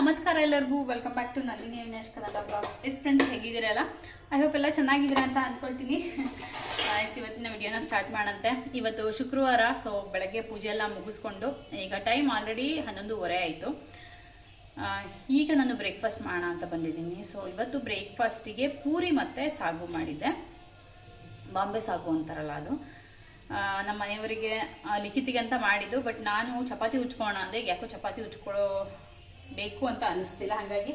ನಮಸ್ಕಾರ ಎಲ್ಲರಿಗೂ. Welcome back to Nandini Avinash Kannada blogs yes friends ಹೇಗಿದ್ದೀರಲ್ಲ I hope ಎಲ್ಲ ಚೆನ್ನಾಗಿದ್ದೀರಾ ಅಂತ ಅಂದ್ಕೊಳ್ತೀನಿ ಎಸ್ ಇವತ್ತಿನ ವಿಡಿಯೋನ ಸ್ಟಾರ್ಟ್ ಮಾಡಂತೆ ಇವತ್ತು ಶುಕ್ರವಾರ ಸೊ ಬೆಳಗ್ಗೆ ಪೂಜೆ ಎಲ್ಲ ಮುಗಿಸ್ಕೊಂಡು ಈಗ ಟೈಮ್ ಆಲ್ರೆಡಿ ಹನ್ನೊಂದುವರೆ ಆಯಿತು. ಈಗ ನಾನು ಬ್ರೇಕ್ಫಾಸ್ಟ್ ಮಾಡೋಣ ಅಂತ ಬಂದಿದ್ದೀನಿ. ಸೊ ಇವತ್ತು ಬ್ರೇಕ್ಫಾಸ್ಟಿಗೆ ಪೂರಿ ಮತ್ತು ಸಾಗು ಮಾಡಿದ್ದೆ. ಬಾಂಬೆ ಸಾಗು ಅಂತಾರಲ್ಲ ಅದು. ನಮ್ಮ ಮನೆಯವರಿಗೆ ಲಿಖಿತಿಗೆ ಅಂತ ಮಾಡಿದ್ದು ಬಟ್ ನಾನು ಚಪಾತಿ ಉಚ್ಕೋಣ ಅಂದರೆ ಯಾಕೋ ಚಪಾತಿ ಉಚ್ಕೊಳ್ಳೋ ಬೇಕು ಅಂತ ಅನಿಸ್ತಿಲ್ಲ. ಹಾಗಾಗಿ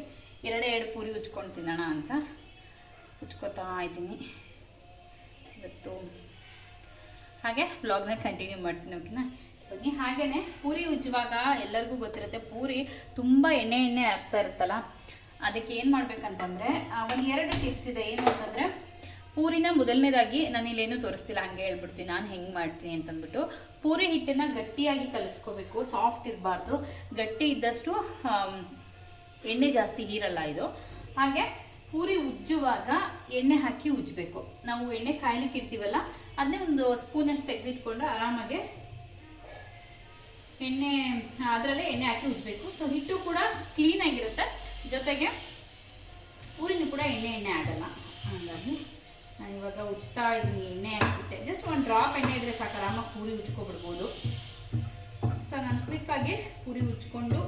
ಎರಡೇ ಎರಡು ಪೂರಿ ಉಚ್ಕೊಂಡು ತಿನ್ನೋಣ ಅಂತ ಉಚ್ಕೋತಾ ಇದ್ದೀನಿ. ಇವತ್ತು ಹಾಗೆ ಬ್ಲಾಗ್ನ ಕಂಟಿನ್ಯೂ ಮಾಡ್ತೀನಿ ಓಕೆನಾ ಬನ್ನಿ ಹಾಗೆಯೇ ಪೂರಿ ಉಜ್ಜುವಾಗ ಎಲ್ಲರಿಗೂ ಗೊತ್ತಿರುತ್ತೆ, ಪೂರಿ ತುಂಬ ಎಣ್ಣೆ ಎಣ್ಣೆ ಆಗ್ತಾ ಇರುತ್ತಲ್ಲ, ಅದಕ್ಕೆ ಏನು ಮಾಡ್ಬೇಕಂತಂದರೆ ಒಂದು ಎರಡು ಟಿಪ್ಸ್ ಇದೆ. ಏನು ಅಂತಂದರೆ ಪೂರಿನ ಮೊದಲನೇದಾಗಿ ನಾನು ಇಲ್ಲೇನು ತೋರಿಸ್ತಿಲ್ಲ, ಹಂಗೆ ಹೇಳ್ಬಿಡ್ತೀನಿ. ನಾನು ಹೆಂಗೆ ಮಾಡ್ತೀನಿ ಅಂತಂದ್ಬಿಟ್ಟು ಪೂರಿ ಹಿಟ್ಟನ್ನ ಗಟ್ಟಿಯಾಗಿ ಕಲಿಸ್ಕೋಬೇಕು ಸಾಫ್ಟ್ ಇರಬಾರ್ದು. ಗಟ್ಟಿ ಇದ್ದಷ್ಟು ಎಣ್ಣೆ ಜಾಸ್ತಿ ಹೀರಲ್ಲ ಇದು. ಹಾಗೆ ಪೂರಿ ಉಜ್ಜುವಾಗ ಎಣ್ಣೆ ಹಾಕಿ ಉಜ್ಜಬೇಕು. ನಾವು ಎಣ್ಣೆ ಕಾಯ್ಲಿಕ್ಕೆ ಇರ್ತೀವಲ್ಲ ಅದನ್ನೇ ಒಂದು ಸ್ಪೂನಷ್ಟು ತೆಗೆದಿಟ್ಕೊಂಡು ಆರಾಮಾಗಿ ಎಣ್ಣೆ, ಅದರಲ್ಲೇ ಎಣ್ಣೆ ಹಾಕಿ ಉಜ್ಜಬೇಕು. ಸೊ ಹಿಟ್ಟು ಕೂಡ ಕ್ಲೀನ್ ಆಗಿರುತ್ತೆ. ಜೊತೆಗೆ ಪೂರಿನೂ ಕೂಡ ಎಣ್ಣೆ ಎಣ್ಣೆ ಆಗಲ್ಲ. ಹಾಗಾಗಿ ನಾನು ಇವಾಗ ಉಜ್ತಾ ಇದ್ದೀನಿ, ಎಣ್ಣೆ ಹಾಕಿಬಿಟ್ಟೆ. ಜಸ್ಟ್ ಒಂದು ಡ್ರಾಪ್ ಎಣ್ಣೆ ಇದ್ರೆ ಸಾಕು ಆರಾಮಾಗಿ ಪೂರಿ ಉಜ್ಕೊಬಿಡ್ಬೋದು. ಸೊ ನಾನು ಕ್ವಿಕ್ಕಾಗಿ ಪೂರಿ ಉಜ್ಕೊಂಡು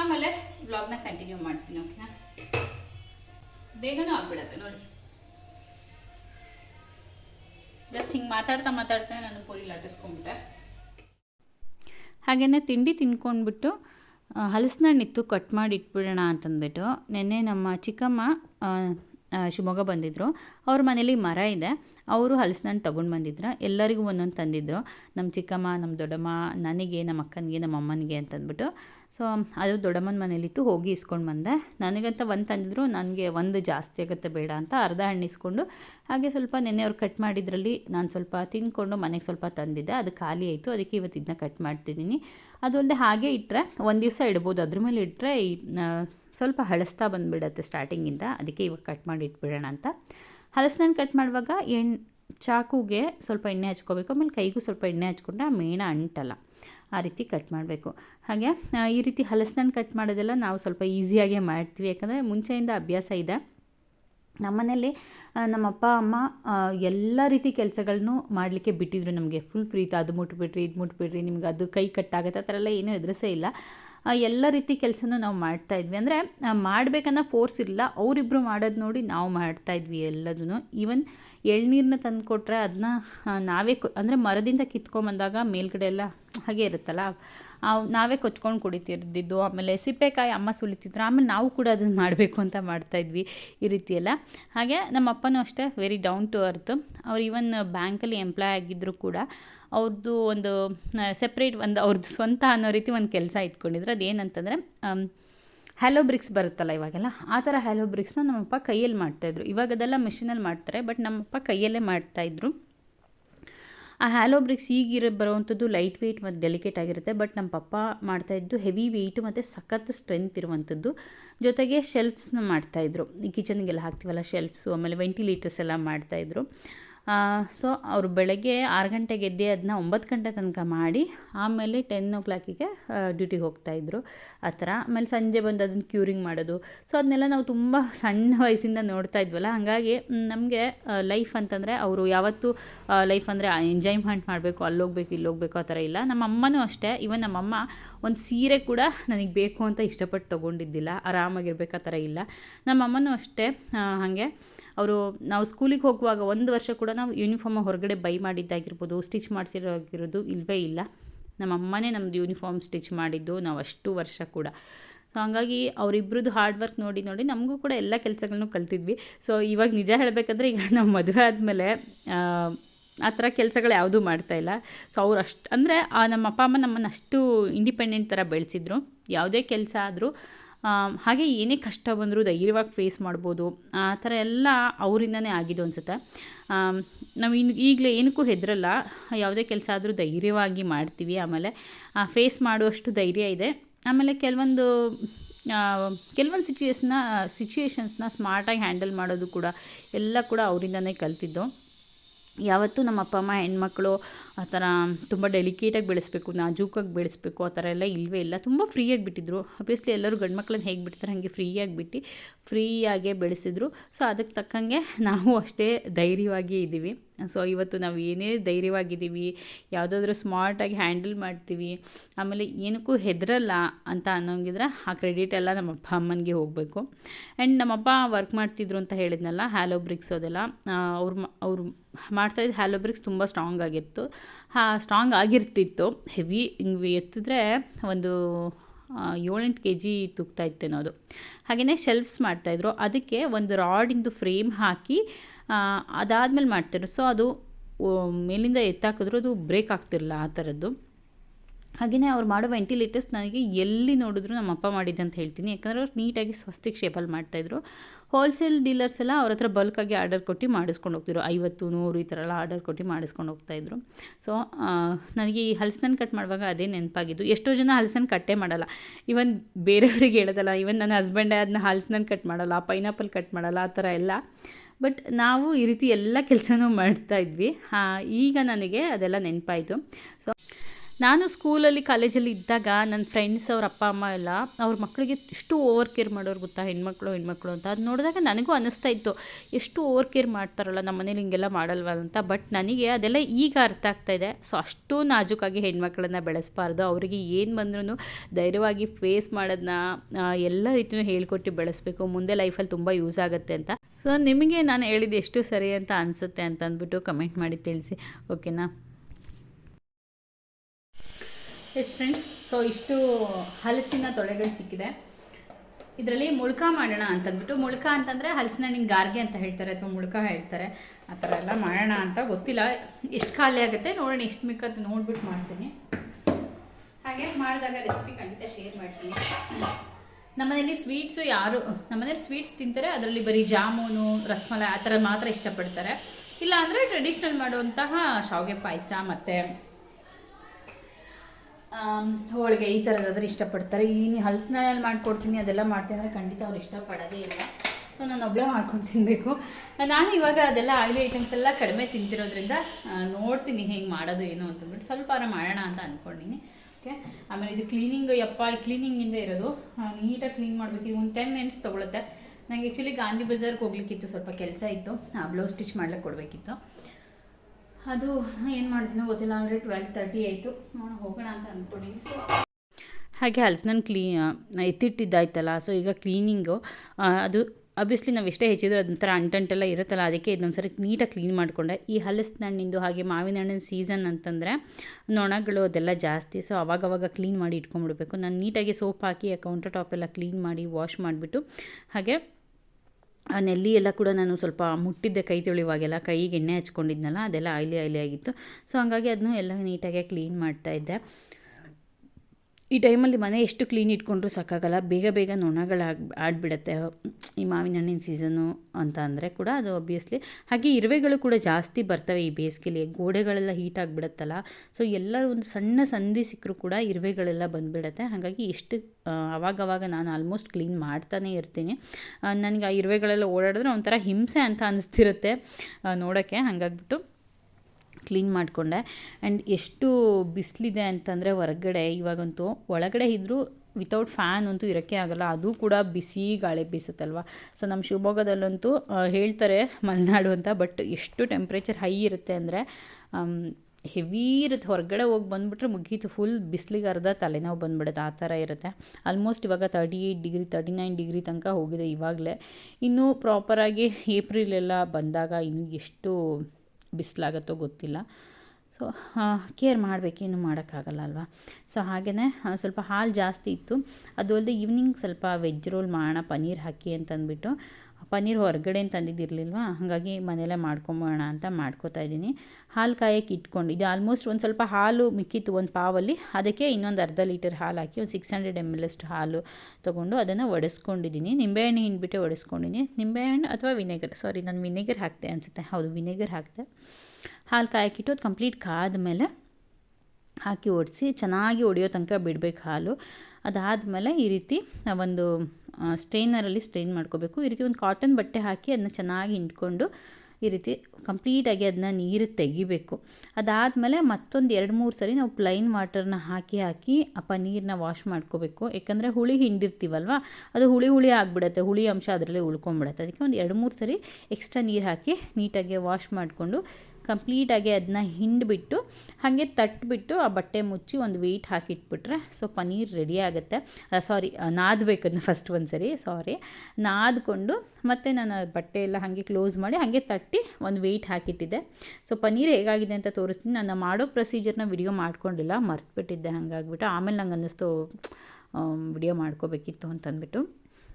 ಆಮೇಲೆ ವ್ಲಾಗ್ನ ಕಂಟಿನ್ಯೂ ಮಾಡ್ತೀನಿ ಓಕೆನಾ ಬೇಗನೂ ಆಗ್ಬಿಡತ್ತೆ, ನೋಡಿ. ಜಸ್ಟ್ ಹಿಂಗೆ ಮಾತಾಡ್ತಾ ಮಾತಾಡ್ತಾ ನಾನು ಪೂರಿ ಲಟ್ಟಿಸ್ಕೊಂಬಿಟ್ಟೆ ಹಾಗೆಯೇ ತಿಂಡಿ ತಿನ್ಕೊಂಡ್ಬಿಟ್ಟು ಹಲಸಿನ ಹಲಸಿನಣ್ಣಿತ್ತು ಕಟ್ ಮಾಡಿ ಇಟ್ಬಿಡೋಣ ಅಂತಂದ್ಬಿಟ್ಟು, ನೆನ್ನೆ ನಮ್ಮ ಚಿಕ್ಕಮ್ಮ ಶಿವಮೊಗ್ಗ ಬಂದಿದ್ದರು ಅವ್ರ ಮನೇಲಿ ಮರ ಇದೆ. ಅವರು ಹಲಸಿನಣ್ಣು ತೊಗೊಂಡು ಬಂದಿದ್ರು. ಎಲ್ಲರಿಗೂ ಒಂದೊಂದು ತಂದಿದ್ರು. ನಮ್ಮ ಚಿಕ್ಕಮ್ಮ ನಮ್ಮ ದೊಡ್ಡಮ್ಮ, ನನಗೆ ನಮ್ಮ ಅಕ್ಕನಿಗೆ ನಮ್ಮ ಅಮ್ಮನಿಗೆ ಅಂತಂದ್ಬಿಟ್ಟು. ಸೊ ಅದು ದೊಡ್ಡಮ್ಮನ ಮನೇಲಿತ್ತು. ಹೋಗಿ ಇಸ್ಕೊಂಡು ಬಂದೆ. ನನಗಂತ ಒಂದು ತಂದಿದ್ರು. ನನಗೆ ಒಂದು ಜಾಸ್ತಿ ಆಗುತ್ತೆ ಬೇಡ ಅಂತ ಅರ್ಧ ಹಣ್ಣು ಇಸ್ಕೊಂಡು ಹಾಗೆ ಸ್ವಲ್ಪ ನೆನ್ನೆ ಅವ್ರು ಕಟ್ ಮಾಡಿದ್ರಲ್ಲಿ ನಾನು ಸ್ವಲ್ಪ ತಿಂದ್ಕೊಂಡು ಮನೆಗೆ ಸ್ವಲ್ಪ ತಂದಿದ್ದೆ. ಅದು ಖಾಲಿ ಆಯಿತು. ಅದಕ್ಕೆ ಇವತ್ತು ಇದನ್ನ ಕಟ್ ಮಾಡ್ತಿದ್ದೀನಿ. ಅದು ಅಲ್ಲದೆ ಹಾಗೆ ಇಟ್ಟರೆ ಒಂದು ದಿವಸ ಇಡ್ಬೋದು. ಅದ್ರ ಮೇಲೆ ಇಟ್ಟರೆ ಈ ಸ್ವಲ್ಪ ಹಳಸ್ತಾ ಬಂದುಬಿಡತ್ತೆ ಸ್ಟಾರ್ಟಿಂಗಿಂದ ಅದಕ್ಕೆ ಇವಾಗ ಕಟ್ ಮಾಡಿ ಇಟ್ಬಿಡೋಣ ಅಂತ. ಹಲಸನ ಕಟ್ ಮಾಡುವಾಗ ಎಣ್ಣೆ ಚಾಕುಗೆ ಸ್ವಲ್ಪ ಎಣ್ಣೆ ಹಚ್ಕೋಬೇಕು. ಆಮೇಲೆ ಕೈಗೂ ಸ್ವಲ್ಪ ಎಣ್ಣೆ ಹಚ್ಕೊಂಡ್ರೆ ಮೇಣ ಅಂಟಲ್ಲ. ಆ ರೀತಿ ಕಟ್ ಮಾಡಬೇಕು. ಹಾಗೆ ಈ ರೀತಿ ಹಲಸನ ಕಟ್ ಮಾಡೋದೆಲ್ಲ ನಾವು ಸ್ವಲ್ಪ ಈಸಿಯಾಗೇ ಮಾಡ್ತೀವಿ. ಯಾಕಂದರೆ ಮುಂಚೆಯಿಂದ ಅಭ್ಯಾಸ ಇದೆ. ನಮ್ಮನೇಲಿ ಆ, ನಮ್ಮ ಅಪ್ಪ ಅಮ್ಮ ಎಲ್ಲ ರೀತಿ ಕೆಲಸಗಳನ್ನು ಮಾಡಲಿಕ್ಕೆ ಬಿಟ್ಟಿದ್ರು ನಮಗೆ. ಫುಲ್ ಫ್ರೀ ಅದು ಮುಟ್ಬಿಡ್ರಿ ಇದು ಮುಟ್ಬಿಡ್ರಿ ನಿಮ್ಗೆ ಅದು ಕೈ ಕಟ್ಟಾಗುತ್ತೆ ಆ ಥರ ಎಲ್ಲ ಏನೂ ಎದುರಿಸೇ ಇಲ್ಲ. ಎಲ್ಲ ರೀತಿ ಕೆಲಸನೂ ನಾವು ಮಾಡ್ತಾ ಇದ್ವಿ. ಅಂದರೆ ಮಾಡಬೇಕನ್ನೋ ಫೋರ್ಸ್ ಇಲ್ಲ ಅವರಿಬ್ಬರು ಮಾಡೋದು ನೋಡಿ ನಾವು ಮಾಡ್ತಾ ಇದ್ವಿ ಎಲ್ಲದೂ ಈವನ್ ಎಳ್ನೀರನ್ನ ತಂದು ಕೊಟ್ಟರೆ ಅದನ್ನ ನಾವೇ ಅಂದರೆ ಮರದಿಂದ ಕಿತ್ಕೊಂಬಂದಾಗ ಮೇಲ್ಗಡೆ ಎಲ್ಲ ಹಾಗೆ ಇರುತ್ತಲ್ಲ ನಾವೇ ಕೊಚ್ಕೊಂಡು ಕುಡಿತಿರ್ದಿದ್ದು, ಆಮೇಲೆ ಸಿಪ್ಪೆಕಾಯಿ ಅಮ್ಮ ಸುಲಿತಿದ್ರು, ಆಮೇಲೆ ನಾವು ಕೂಡ ಅದನ್ನು ಮಾಡಬೇಕು ಅಂತ ಮಾಡ್ತಾಯಿದ್ವಿ ಈ ರೀತಿ ಎಲ್ಲ ಹಾಗೆ ನಮ್ಮ ಅಪ್ಪನೂ ಅಷ್ಟೇ ವೆರಿ ಡೌನ್ ಟು ಅರ್ತ್ ಅವ್ರು ಈವನ್ ಬ್ಯಾಂಕಲ್ಲಿ ಎಂಪ್ಲಾಯ್ ಆಗಿದ್ದರೂ ಕೂಡ ಅವ್ರದ್ದು ಒಂದು ಸೆಪ್ರೇಟ್ ಒಂದು ಅವ್ರದ್ದು ಸ್ವಂತ ಅನ್ನೋ ರೀತಿ ಒಂದು ಕೆಲಸ ಇಟ್ಕೊಂಡಿದ್ರು. ಅದೇನಂತಂದರೆ ಹ್ಯಾಲೋ ಬ್ರಿಕ್ಸ್ ಬರುತ್ತಲ್ಲ ಇವಾಗೆಲ್ಲ, ಆ ಥರ ಹ್ಯಾಲೋ ಬ್ರಿಕ್ಸ್ನ ನಮ್ಮಪ್ಪ ಕೈಯಲ್ಲಿ ಮಾಡ್ತಾಯಿದ್ರು ಇವಾಗ ಅದೆಲ್ಲ ಮಿಷಿನಲ್ಲಿ ಮಾಡ್ತಾರೆ, ಬಟ್ ನಮ್ಮಪ್ಪ ಕೈಯಲ್ಲೇ ಮಾಡ್ತಾಯಿದ್ರು ಆ ಹ್ಯಾಲೋ ಬ್ರಿಕ್ಸ್ ಈಗಿರೋ ಬರುವಂಥದ್ದು ಲೈಟ್ ವೆಯ್ಟ್ ಮತ್ತು ಡೆಲಿಕೇಟ್ ಆಗಿರುತ್ತೆ. ಬಟ್ ನಮ್ಮ ಪಪ್ಪ ಮಾಡ್ತಾಯಿದ್ದು ಹೆವಿ ವೆಯ್ಟು ಮತ್ತು ಸಖತ್ ಸ್ಟ್ರೆಂತ್ ಇರುವಂಥದ್ದು. ಜೊತೆಗೆ ಶೆಲ್ಫ್ಸ್ನ ಮಾಡ್ತಾಯಿದ್ರು ಈ ಕಿಚನ್ಗೆಲ್ಲ ಹಾಕ್ತೀವಲ್ಲ ಶೆಲ್ಫ್ಸು ಆಮೇಲೆ ವೆಂಟಿಲೇಟರ್ಸ್ ಎಲ್ಲ ಮಾಡ್ತಾಯಿದ್ರು ಸೊ ಅವರು ಬೆಳಗ್ಗೆ ಆರು ಗಂಟೆಗೆ ಎದ್ದೆ ಅದನ್ನ ಒಂಬತ್ತು ಗಂಟೆ ತನಕ ಮಾಡಿ, ಆಮೇಲೆ ಟೆನ್ ಓ ಕ್ಲಾಕಿಗೆ ಡ್ಯೂಟಿಗೆ ಹೋಗ್ತಾಯಿದ್ರು ಆ ಥರ. ಆಮೇಲೆ ಸಂಜೆ ಬಂದು ಅದನ್ನು ಕ್ಯೂರಿಂಗ್ ಮಾಡೋದು. ಸೊ ಅದನ್ನೆಲ್ಲ ನಾವು ತುಂಬ ಸಣ್ಣ ವಯಸ್ಸಿಂದ ನೋಡ್ತಾ ಇದ್ವಲ್ಲ, ಹಾಗಾಗಿ ನಮಗೆ ಲೈಫ್ ಅಂತಂದರೆ ಅವರು ಯಾವತ್ತೂ ಲೈಫ್ ಅಂದರೆ ಎಂಜಾಯ್ಮೆಂಟ್ ಮಾಡಬೇಕು ಅಲ್ಲೋಗ್ಬೇಕು ಇಲ್ಲೋಗ್ಬೇಕು ಆ ಥರ ಇಲ್ಲ. ನಮ್ಮ ಅಮ್ಮನೂ ಅಷ್ಟೇ. ಇವನ್ ನಮ್ಮಮ್ಮ ಒಂದು ಸೀರೆ ಕೂಡ ನನಗೆ ಬೇಕು ಅಂತ ಇಷ್ಟಪಟ್ಟು ತೊಗೊಂಡಿದ್ದಿಲ್ಲ. ಆರಾಮಾಗಿರ್ಬೇಕು ಆ ಥರ ಇಲ್ಲ. ನಮ್ಮ ಅಮ್ಮನೂ ಅಷ್ಟೇ ಹಾಗೆ. ಅವರು ನಾವು ಸ್ಕೂಲಿಗೆ ಹೋಗುವಾಗ ಒಂದು ವರ್ಷ ಕೂಡ ನಾವು ಯೂನಿಫಾರ್ಮ್ ಹೊರಗಡೆ ಬೈ ಮಾಡಿದ್ದಾಗಿರ್ಬೋದು ಸ್ಟಿಚ್ ಮಾಡಿಸಿರೋಗಿರೋದು ಇಲ್ಲವೇ ಇಲ್ಲ. ನಮ್ಮ ಅಮ್ಮನೇ ನಮ್ಮದು ಯೂನಿಫಾರ್ಮ್ ಸ್ಟಿಚ್ ಮಾಡಿದ್ದು ನಾವು ಅಷ್ಟು ವರ್ಷ ಕೂಡ. ಸೊ ಹಂಗಾಗಿ ಅವರಿಬ್ಬರದ್ದು ಹಾರ್ಡ್ ವರ್ಕ್ ನೋಡಿ ನೋಡಿ ನಮಗೂ ಕೂಡ ಎಲ್ಲ ಕೆಲಸಗಳನ್ನು ಕಲ್ತಿದ್ವಿ. ಸೊ ಇವಾಗ ನಿಜ ಹೇಳಬೇಕಂದ್ರೆ ಈಗ ನಾವು ಮದುವೆ ಆದಮೇಲೆ, ಆ ಥರ ಕೆಲಸಗಳು ಯಾವುದೂ ಮಾಡ್ತಾಯಿಲ್ಲ ಸೊ ಅವ್ರು ಅಷ್ಟು, ಅಂದರೆ ನಮ್ಮ ಅಪ್ಪ, ಅಮ್ಮ ನಮ್ಮನ್ನು ಅಷ್ಟು ಇಂಡಿಪೆಂಡೆಂಟ್ ಥರ ಬೆಳೆಸಿದ್ರು. ಯಾವುದೇ ಕೆಲಸ ಆದರೂ ಹಾಗೆ ಏನೇ ಕಷ್ಟ ಬಂದರೂ ಧೈರ್ಯವಾಗಿ ಫೇಸ್ ಮಾಡ್ಬೋದು. ಆ ಥರ ಎಲ್ಲ ಅವರಿಂದನೇ ಆಗಿದ್ದು ಅನಿಸುತ್ತೆ. ನಾವು ಇನ್ನು ಈಗಲೇ ಏನಕ್ಕೂ ಹೆದರಲ್ಲ. ಯಾವುದೇ ಕೆಲಸ ಆದರೂ ಧೈರ್ಯವಾಗಿ ಮಾಡ್ತೀವಿ. ಆಮೇಲೆ ಫೇಸ್ ಮಾಡುವಷ್ಟು ಧೈರ್ಯ ಇದೆ. ಆಮೇಲೆ ಕೆಲವೊಂದು ಕೆಲವೊಂದು ಸಿಚುಯೇಷನ್ನ ಸಿಚುಯೇಷನ್ಸ್ನ ಸ್ಮಾರ್ಟಾಗಿ ಹ್ಯಾಂಡಲ್ ಮಾಡೋದು ಕೂಡ ಎಲ್ಲ ಕೂಡ ಅವರಿಂದನೇ ಕಲ್ತಿದ್ದು. ಯಾವತ್ತೂ ನಮ್ಮ ಅಪ್ಪ, ಅಮ್ಮ, ಹೆಣ್ಮಕ್ಳು ಆ ಥರ ತುಂಬ ಡೆಲಿಕೇಟಾಗಿ ಬೆಳೆಸಬೇಕು, ನಾಜೂಕಾಗಿ ಬೆಳೆಸಬೇಕು, ಆ ಥರ ಎಲ್ಲ ಇಲ್ಲವೇ ಇಲ್ಲ. ತುಂಬ ಫ್ರೀಯಾಗಿ ಬಿಟ್ಟಿದ್ರು. ಅಬ್ವಿಯಸ್ಲಿ ಎಲ್ಲರೂ ಗಂಡು ಮಕ್ಕಳನ್ನ ಹೇಗೆ ಬಿಡ್ತಾರೆ ಹಾಗೆ ಫ್ರೀಯಾಗಿ ಬಿಟ್ಟು ಫ್ರೀಯಾಗೇ ಬೆಳೆಸಿದ್ರು. ಸೊ ಅದಕ್ಕೆ ತಕ್ಕಂಗೆ ನಾವು ಅಷ್ಟೇ ಧೈರ್ಯವಾಗಿ ಇದ್ದೀವಿ. ಸೊ ಇವತ್ತು ನಾವು ಏನೇ ಧೈರ್ಯವಾಗಿದ್ದೀವಿ, ಯಾವುದಾದ್ರೂ ಸ್ಮಾರ್ಟಾಗಿ ಹ್ಯಾಂಡಲ್ ಮಾಡ್ತೀವಿ, ಆಮೇಲೆ ಏನಕ್ಕೂ ಹೆದರಲ್ಲ ಅಂತ ಅನ್ನೋಂಗಿದ್ರೆ ಆ ಕ್ರೆಡಿಟ್ ಎಲ್ಲ ನಮ್ಮ ಅಪ್ಪ ಅಮ್ಮನಿಗೆ ಹೋಗಬೇಕು. ಆ್ಯಂಡ್ ನಮ್ಮಪ್ಪ ವರ್ಕ್ ಮಾಡ್ತಿದ್ರು ಅಂತ ಹೇಳಿದ್ನಲ್ಲ ಹ್ಯಾಲೋ ಬ್ರಿಕ್ಸ್ ಅದೆಲ್ಲ ಅವ್ರು ಅವ್ರು ಮಾಡ್ತಾಯಿದ್ದ ಹ್ಯಾಲೋ ಬ್ರಿಕ್ಸ್ ತುಂಬ ಸ್ಟ್ರಾಂಗ್ ಆಗಿತ್ತು. ಸ್ಟ್ರಾಂಗ್ ಆಗಿರ್ತಿತ್ತು. ಹೆವಿ ಹಿಂಗೆ ಎತ್ತಿದ್ರೆ ಒಂದು ಏಳೆಂಟು ಕೆ ಜಿ ತೂಗ್ತಾ ಅದು ಹಾಗೆಯೇ ಶೆಲ್ಫ್ಸ್ ಮಾಡ್ತಾಯಿದ್ರು ಅದಕ್ಕೆ ಒಂದು ರಾಡಿಂದು ಫ್ರೇಮ್ ಹಾಕಿ ಅದಾದಮೇಲೆ ಮಾಡ್ತಿದ್ರು. ಸೊ ಅದು ಮೇಲಿಂದ ಎತ್ತಾಕಿದ್ರು, ಅದು ಬ್ರೇಕ್ ಆಗ್ತಿರಲಿಲ್ಲ ಆ ಥರದ್ದು ಹಾಗೆಯೇ ಅವ್ರು ಮಾಡೋ ವೆಂಟಿಲೇಟರ್ಸ್ ನನಗೆ ಎಲ್ಲಿ ನೋಡಿದ್ರು ನಮ್ಮ ಅಪ್ಪ ಮಾಡಿದ್ದೆ ಅಂತ ಹೇಳ್ತೀನಿ. ಯಾಕಂದರೆ ಅವ್ರು ನೀಟಾಗಿ ಸ್ವಸ್ತಿಕ್ ಶೇಪಲ್ಲಿ ಮಾಡ್ತಾಯಿದ್ರು ಹೋಲ್ಸೇಲ್ ಡೀಲರ್ಸ್ ಎಲ್ಲ ಅವ್ರ ಹತ್ರ ಬಲ್ಕಾಗಿ ಆರ್ಡರ್ ಕೊಟ್ಟು ಮಾಡಿಸ್ಕೊಂಡು ಹೋಗ್ತಿದ್ರು. ಐವತ್ತು, ನೂರು ಈ ಥರ ಎಲ್ಲ ಆರ್ಡರ್ ಕೊಟ್ಟು ಮಾಡಿಸ್ಕೊಂಡು ಹೋಗ್ತಾಯಿದ್ರು ಸೊ ನನಗೆ ಈ ಹಲಸನ್ನು ಕಟ್ ಮಾಡುವಾಗ ಅದೇ ನೆನಪಾಗಿದ್ದು. ಎಷ್ಟೋ ಜನ ಹಲಸನ್ನು ಕಟ್ಟೇ ಮಾಡಲ್ಲ. ಇವನ್ ಬೇರೆಯವ್ರಿಗೆ ಹೇಳೋದಲ್ಲ ಇವನ್ ನನ್ನ ಹಸ್ಬೆಂಡೇ ಅದನ್ನ ಹಲಸನ್ನು ಕಟ್ ಮಾಡಲ್ಲ ಪೈನಾಪಲ್ ಕಟ್ ಮಾಡಲ್ಲ, ಆ ಥರ ಎಲ್ಲ. ಬಟ್ ನಾವು ಈ ರೀತಿ ಎಲ್ಲ ಕೆಲಸನೂ ಮಾಡ್ತಾಯಿದ್ವಿ ಈಗ ನನಗೆ ಅದೆಲ್ಲ ನೆನಪಾಯಿತು. ಸೊ ನಾನು ಸ್ಕೂಲಲ್ಲಿ ಕಾಲೇಜಲ್ಲಿ ಇದ್ದಾಗ ನನ್ನ ಫ್ರೆಂಡ್ಸ್ ಅವ್ರ ಅಪ್ಪ, ಅಮ್ಮ ಎಲ್ಲ ಅವ್ರ ಮಕ್ಕಳಿಗೆ ಎಷ್ಟು ಓವರ್ ಕೇರ್ ಮಾಡೋರು ಗೊತ್ತಾ? ಹೆಣ್ಮಕ್ಳು ಹೆಣ್ಮಕ್ಳು ಅಂತ. ಅದು ನೋಡಿದಾಗ ನನಗೂ ಅನ್ನಿಸ್ತಾ ಇತ್ತು, ಎಷ್ಟು ಓವರ್ ಕೇರ್ ಮಾಡ್ತಾರಲ್ಲ ನಮ್ಮ ಮನೇಲಿ ಹಿಂಗೆಲ್ಲ ಮಾಡಲ್ವಲ್ಲ ಅಂತ. ಬಟ್ ನನಗೆ ಅದೆಲ್ಲ ಈಗ ಅರ್ಥ ಆಗ್ತಾ ಇದೆ. ಸೊ ಅಷ್ಟು ನಾಜೂಕಾಗಿ ಹೆಣ್ಮಕ್ಳನ್ನ ಬೆಳೆಸಬಾರ್ದು. ಅವರಿಗೆ ಏನು ಬಂದ್ರೂ ಧೈರ್ಯವಾಗಿ ಫೇಸ್ ಮಾಡೋದನ್ನ ಎಲ್ಲ ರೀತಿಯೂ ಹೇಳ್ಕೊಟ್ಟು ಬೆಳೆಸಬೇಕು. ಮುಂದೆ ಲೈಫಲ್ಲಿ ತುಂಬ ಯೂಸ್ ಆಗುತ್ತೆ ಅಂತ. ಸೊ ನಿಮಗೆ ನಾನು ಹೇಳಿದ್ದು ಎಷ್ಟು ಸರಿ ಅಂತ ಅನಿಸುತ್ತೆ ಅಂತ ಅಂದ್ಬಿಟ್ಟು ಕಮೆಂಟ್ ಮಾಡಿ ತಿಳಿಸಿ. ಓಕೆನಾ ಎಸ್ ಫ್ರೆಂಡ್ಸ್ ಸೊ ಇಷ್ಟು ಹಲಸಿನ ತೊಳೆಗಳು ಸಿಕ್ಕಿದೆ. ಇದರಲ್ಲಿ ಮುಳ್ಕ ಮಾಡೋಣ ಅಂತಂದ್ಬಿಟ್ಟು ಮುಳ್ಕ ಅಂತಂದರೆ ಹಲಸಿನ ಹಣ್ಣಿನ ಗಾರ್ಗೆ ಅಂತ ಹೇಳ್ತಾರೆ ಅಥವಾ ಮುಳ್ಕ ಹೇಳ್ತಾರೆ, ಆ ಥರ ಎಲ್ಲ ಮಾಡೋಣ ಅಂತ ಗೊತ್ತಿಲ್ಲ. ಎಷ್ಟು ಖಾಲಿ ಆಗುತ್ತೆ ನೋಡೋಣ, ಎಷ್ಟು ಮಿಕ್ಕದ್ದು ನೋಡ್ಬಿಟ್ಟು ಮಾಡ್ತೀನಿ. ಹಾಗೆ ಮಾಡಿದಾಗ ರೆಸಿಪಿ ಖಂಡಿತ ಶೇರ್ ಮಾಡ್ತೀನಿ. ನಮ್ಮನೇಲಿ ಸ್ವೀಟ್ಸು ಯಾರು, ನಮ್ಮನೇಲಿ ಸ್ವೀಟ್ಸ್ ತಿಂತಾರೆ, ಅದರಲ್ಲಿ ಬರೀ ಜಾಮೂನು ರಸಮಲೈ ಆ ಥರ ಮಾತ್ರ ಇಷ್ಟಪಡ್ತಾರೆ. ಇಲ್ಲ ಅಂದರೆ ಟ್ರೆಡಿಷ್ನಲ್ ಮಾಡುವಂತಹ ಶಾವಿಗೆ ಪಾಯಸ ಮತ್ತು ಹೋಳಿಗೆ ಈ ಥರದಾದ್ರೆ ಇಷ್ಟಪಡ್ತಾರೆ. ಇನ್ನು ಹಲಸಿನಲ್ಲಿ ಮಾಡಿಕೊಡ್ತೀನಿ, ಅದೆಲ್ಲ ಮಾಡ್ತೀನಿ ಅಂದರೆ ಖಂಡಿತ ಅವ್ರು ಇಷ್ಟಪಡೋದೇ ಇಲ್ಲ. ಸೊ, ನಾನು ಒಬ್ಬಳೇ ಮಾಡ್ಕೊಂಡು ತಿನ್ನಬೇಕು ನಾನು ಇವಾಗ ಅದೆಲ್ಲ ಆಯಿಲಿ ಐಟಮ್ಸ್ ಎಲ್ಲ ಕಡಿಮೆ ತಿಂತಿರೋದ್ರಿಂದ ನೋಡ್ತೀನಿ ಹೇಗೆ ಮಾಡೋದು ಏನು ಅಂತಂದ್ಬಿಟ್ಟು ಸ್ವಲ್ಪ ಮಾಡೋಣ ಅಂತ ಅಂದ್ಕೊಂಡಿನಿ ಓಕೆ ಆಮೇಲೆ ಇದು ಕ್ಲೀನಿಂಗ್ ಯಪ್ಪ ಕ್ಲೀನಿಂಗಿಂದ ಇರೋದು. ನೀಟಾಗಿ ಕ್ಲೀನ್ ಮಾಡಬೇಕು. ಒಂದು ಟೆನ್ ಮಿನಿಟ್ಸ್ ತೊಗೊಳುತ್ತೆ. ನನಗೆ ಆ್ಯಕ್ಚುಲಿ ಗಾಂಧಿ ಬಜಾರ್ಗೆ ಹೋಗ್ಲಿಕ್ಕಿತ್ತು, ಸ್ವಲ್ಪ ಕೆಲಸ ಇತ್ತು. ಬ್ಲೌಸ್ ಸ್ಟಿಚ್ ಮಾಡ್ಲಿಕ್ಕೆ ಕೊಡಬೇಕಿತ್ತು. ಅದು, ಏನು ಮಾಡ್ತೀನೋ ಗೊತ್ತಿಲ್ಲ, ಅಂದರೆ ಟ್ವೆಲ್ ತರ್ಟಿ ಆಯಿತು. ನೋಡೋಣ, ಹೋಗೋಣ ಅಂತ ಅಂದ್ಕೊಂಡಿದ್ದೀನಿ ಸೊ ಹಾಗೆ ಹಲಸಿನ ಕ್ಲೀ ಎತ್ತಿಟ್ಟಿದ್ದಾಯ್ತಲ್ಲ ಸೊ ಈಗ ಕ್ಲೀನಿಂಗು ಅದು ಅಬ್ವಿಯಸ್ಲಿ ನಾವು ಎಷ್ಟೇ ಹೆಚ್ಚಿದ್ರು ಅದೊಂಥರ ಅಂಟಂಟೆಲ್ಲ ಇರುತ್ತಲ್ಲ, ಅದಕ್ಕೆ ಇದೊಂದ್ಸರಿ ನೀಟಾಗಿ ಕ್ಲೀನ್ ಮಾಡಿಕೊಂಡೆ. ಈ ಹಲಸಿನ ಹಣ್ಣಿಂದು ಹಾಗೆ ಮಾವಿನ ಹಣ್ಣಿನ ಸೀಸನ್ ಅಂತಂದರೆ, ನೊಣಗಳು ಅದೆಲ್ಲ ಜಾಸ್ತಿ ಸೊ ಅವಾಗವಾಗ ಕ್ಲೀನ್ ಮಾಡಿ ಇಟ್ಕೊಂಡ್ಬಿಡ್ಬೇಕು. ನಾನು ನೀಟಾಗಿ ಸೋಪ್ ಹಾಕಿ ಕೌಂಟರ್ ಟಾಪ್ ಎಲ್ಲ ಕ್ಲೀನ್ ಮಾಡಿ ವಾಶ್ ಮಾಡಿಬಿಟ್ಟು, ಹಾಗೆ ಆ ನೆಲ್ಲಿ ಎಲ್ಲ ಕೂಡ ನಾನು ಸ್ವಲ್ಪ ಮುಟ್ಟಿದ್ದೆ ಕೈ ತೊಳಿವಾಗೆಲ್ಲ, ಕೈಗೆ ಎಣ್ಣೆ ಹಚ್ಕೊಂಡಿದ್ನಲ್ಲ, ಅದೆಲ್ಲ ಆಯ್ಲಿ ಆಯ್ಲಿ ಆಗಿತ್ತು. ಸೊ ಹಂಗಾಗಿ ಅದನ್ನು ಎಲ್ಲ ನೀಟಾಗೆ ಕ್ಲೀನ್ ಮಾಡ್ತಾಯಿದ್ದೆ ಈ ಟೈಮಲ್ಲಿ ಮನೆ ಎಷ್ಟು ಕ್ಲೀನ್ ಇಟ್ಕೊಂಡ್ರೂ ಸಾಕಾಗಲ್ಲ. ಬೇಗ ಬೇಗ ನೊಣಗಳಾಗಿ ಆಡ್ಬಿಡತ್ತೆ. ಈ ಮಾವಿನ ಹಣ್ಣಿನ ಸೀಸನು ಅಂತ ಅಂದರೆ ಕೂಡ ಅದು ಅಬ್ವಿಯಸ್ಲಿ ಹಾಗೆ ಇರುವೆಗಳು ಕೂಡ ಜಾಸ್ತಿ ಬರ್ತವೆ ಈ ಬೇಸಿಗೆಲಿ. ಗೋಡೆಗಳೆಲ್ಲ ಹೀಟ್ ಆಗಿಬಿಡುತ್ತಲ್ಲ. ಸೊ ಎಲ್ಲರೂ ಒಂದು ಸಣ್ಣ ಸಂಧಿ ಸಿಕ್ಕರೂ ಕೂಡ ಇರುವೆಗಳೆಲ್ಲ ಬಂದುಬಿಡತ್ತೆ. ಹಾಗಾಗಿ ಎಷ್ಟು ಅವಾಗವಾಗ ನಾನು ಆಲ್ಮೋಸ್ಟ್ ಕ್ಲೀನ್ ಮಾಡ್ತಾನೆ ಇರ್ತೀನಿ. ನನಗೆ ಆ ಇರುವೆಗಳೆಲ್ಲ ಓಡಾಡಿದ್ರೆ ಒಂಥರ ಹಿಂಸೆ ಅಂತ ಅನಿಸ್ತಿರುತ್ತೆ ನೋಡೋಕ್ಕೆ. ಹಾಗಾಗ್ಬಿಟ್ಟು ಕ್ಲೀನ್ ಮಾಡಿಕೊಂಡೆ. ಆ್ಯಂಡ್ ಎಷ್ಟು ಬಿಸಿಲಿದೆ ಅಂತಂದರೆ ಹೊರಗಡೆ ಇವಾಗಂತೂ ಒಳಗಡೆ ಇದ್ದರೂ ವಿತೌಟ್ ಫ್ಯಾನ್ ಅಂತೂ ಇರೋಕ್ಕೆ ಆಗಲ್ಲ. ಅದು ಕೂಡ ಬಿಸಿ ಗಾಳಿ ಬೀಸುತ್ತಲ್ವ? ಸೊ ನಮ್ಮ ಶಿವಮೊಗ್ಗದಲ್ಲಂತೂ ಹೇಳ್ತಾರೆ ಮಲೆನಾಡು ಅಂತ ಬಟ್ ಎಷ್ಟು ಟೆಂಪ್ರೇಚರ್ ಹೈ ಇರುತ್ತೆ ಅಂದರೆ ಹೆವಿ ಇರುತ್ತೆ. ಹೊರಗಡೆ ಹೋಗಿ ಬಂದುಬಿಟ್ರೆ ಮುಗೀತು ಫುಲ್ ಬಿಸಿಲಿಗೆ ಅರ್ಧ ತಲೆನೋವು ಬಂದುಬಿಡುತ್ತೆ. ಆ ಥರ ಇರುತ್ತೆ. ಆಲ್ಮೋಸ್ಟ್ ಇವಾಗ thirty eight degree thirty nine degree ತನಕ ಹೋಗಿದೆ ಇವಾಗಲೇ. ಇನ್ನೂ ಪ್ರಾಪರಾಗಿ ಏಪ್ರಿಲೆಲ್ಲ ಬಂದಾಗ ಇನ್ನೂ ಎಷ್ಟು ಬಿಸಿಲಾಗತ್ತೋ ಗೊತ್ತಿಲ್ಲ. ಸೊ ಕೇರ್ ಮಾಡಬೇಕೇನು ಮಾಡೋಕ್ಕಾಗಲ್ಲ ಅಲ್ವಾ? ಸೊ ಹಾಗೆಯೇ ಸ್ವಲ್ಪ ಹಾಲು ಜಾಸ್ತಿ ಇತ್ತು. ಅದು ಅಲ್ಲದೆ ಈವ್ನಿಂಗ್ ಸ್ವಲ್ಪ ವೆಜ್ ರೋಲ್ ಮಾಡೋಣ, ಪನ್ನೀರ್ ಹಾಕಿ ಅಂತಂದ್ಬಿಟ್ಟು ಪನ್ನೀರ್ ಹೊರಗಡೆ ತಂದಿದ್ದಿರಲಿಲ್ವಾ? ಹಾಗಾಗಿ ಮನೆಯಲ್ಲೇ ಮಾಡ್ಕೊಂಬೋಣ ಅಂತ ಮಾಡ್ಕೋತಾ ಇದ್ದೀನಿ. ಹಾಲು ಕಾಯಕ್ಕೆ ಇಟ್ಕೊಂಡು, ಇದು ಆಲ್ಮೋಸ್ಟ್ ಒಂದು ಸ್ವಲ್ಪ ಹಾಲು ಮಿಕ್ಕಿತ್ತು ಒಂದು ಪಾವಲ್ಲಿ, ಅದಕ್ಕೆ ಇನ್ನೊಂದು ಅರ್ಧ ಲೀಟರ್ ಹಾಲು ಹಾಕಿ ಒಂದು ಸಿಕ್ಸ್ ಹಂಡ್ರೆಡ್ ಎಂ ಎಲ್ ಅಷ್ಟು ಹಾಲು ತೊಗೊಂಡು ಅದನ್ನು ಒಡೆಸ್ಕೊಂಡಿದ್ದೀನಿ. ನಿಂಬೆಹಣ್ಣು ಹಿಂಡ್ಬಿಟ್ಟೆ ಒಡೆಸ್ಕೊಂಡಿದ್ದೀನಿ. ನಿಂಬೆಹಣ್ಣು ಅಥವಾ ವಿನೆಗರ್ ಸಾರಿ ನಾನು ವಿನೆಗರ್ ಹಾಕ್ತೆ ಅನಿಸುತ್ತೆ. ಹೌದು, ವಿನೆಗರ್ ಹಾಕ್ತೆ ಹಾಲು ಕಾಯಕ್ಕಿಟ್ಟು ಅದು ಕಂಪ್ಲೀಟ್ ಕಾದ ಮೇಲೆ ಹಾಕಿ ಒಡಿಸಿ, ಚೆನ್ನಾಗಿ ಒಡೆಯೋ ತನಕ ಬಿಡಬೇಕು ಹಾಲು. ಅದಾದಮೇಲೆ ಈ ರೀತಿ ಒಂದು ಸ್ಟ್ರೈನರಲ್ಲಿ ಸ್ಟ್ರೈನ್ ಮಾಡ್ಕೋಬೇಕು. ಈ ರೀತಿ ಒಂದು ಕಾಟನ್ ಬಟ್ಟೆ ಹಾಕಿ ಅದನ್ನ ಚೆನ್ನಾಗಿ ಹಿಂಡ್ಕೊಂಡು ಈ ರೀತಿ ಕಂಪ್ಲೀಟಾಗಿ ಅದನ್ನ ನೀರು ತೆಗಿಬೇಕು. ಅದಾದಮೇಲೆ ಮತ್ತೊಂದು ಎರಡು ಮೂರು ಸರಿ ನಾವು ಪ್ಲೈನ್ ವಾಟರ್ನ ಹಾಕಿ ಹಾಕಿ ಆ ನೀರನ್ನ ವಾಶ್ ಮಾಡ್ಕೋಬೇಕು. ಯಾಕಂದರೆ ಹುಳಿ ಹಿಂಡಿರ್ತೀವಲ್ವ? ಅದು ಹುಳಿ ಹುಳಿ ಆಗಿಬಿಡುತ್ತೆ. ಹುಳಿ ಅಂಶ ಅದರಲ್ಲೇ ಉಳ್ಕೊಂಬಿಡತ್ತೆ. ಅದಕ್ಕೆ ಒಂದು ಎರಡು ಮೂರು ಸರಿ ಎಕ್ಸ್ಟ್ರಾ ನೀರು ಹಾಕಿ ನೀಟಾಗಿ ವಾಶ್ ಮಾಡಿಕೊಂಡು ಕಂಪ್ಲೀಟಾಗಿ ಅದನ್ನ ಹಿಂಡಿಬಿಟ್ಟು, ಹಾಗೆ ತಟ್ಬಿಟ್ಟು ಆ ಬಟ್ಟೆ ಮುಚ್ಚಿ ಒಂದು ವೆಯ್ಟ್ ಹಾಕಿಟ್ಬಿಟ್ರೆ ಸೊ ಪನ್ನೀರ್ ರೆಡಿ ಆಗುತ್ತೆ. ಸಾರಿ ನಾದಬೇಕನ್ನು ಫಸ್ಟ್ ಒಂದು ಸರಿ ಸಾರಿ ನಾದ್ಕೊಂಡು, ಮತ್ತು ನಾನು ಬಟ್ಟೆ ಎಲ್ಲ ಹಾಗೆ ಕ್ಲೋಸ್ ಮಾಡಿ ಹಾಗೆ ತಟ್ಟಿ ಒಂದು ವೆಯ್ಟ್ ಹಾಕಿಟ್ಟಿದ್ದೆ. ಸೊ ಪನ್ನೀರ್ ಹೇಗಾಗಿದೆ ಅಂತ ತೋರಿಸ್ತೀನಿ. ನಾನು ಮಾಡೋ ಪ್ರೊಸೀಜರ್ನ ವಿಡಿಯೋ ಮಾಡ್ಕೊಂಡಿಲ್ಲ, ಮರ್ತುಬಿಟ್ಟಿದ್ದೆ, ಹಾಗಾಗ್ಬಿಟ್ಟು. ಆಮೇಲೆ ನಂಗೆ ಅನ್ನಿಸ್ತು ವಿಡಿಯೋ ಮಾಡ್ಕೋಬೇಕಿತ್ತು ಅಂತಂದ್ಬಿಟ್ಟು.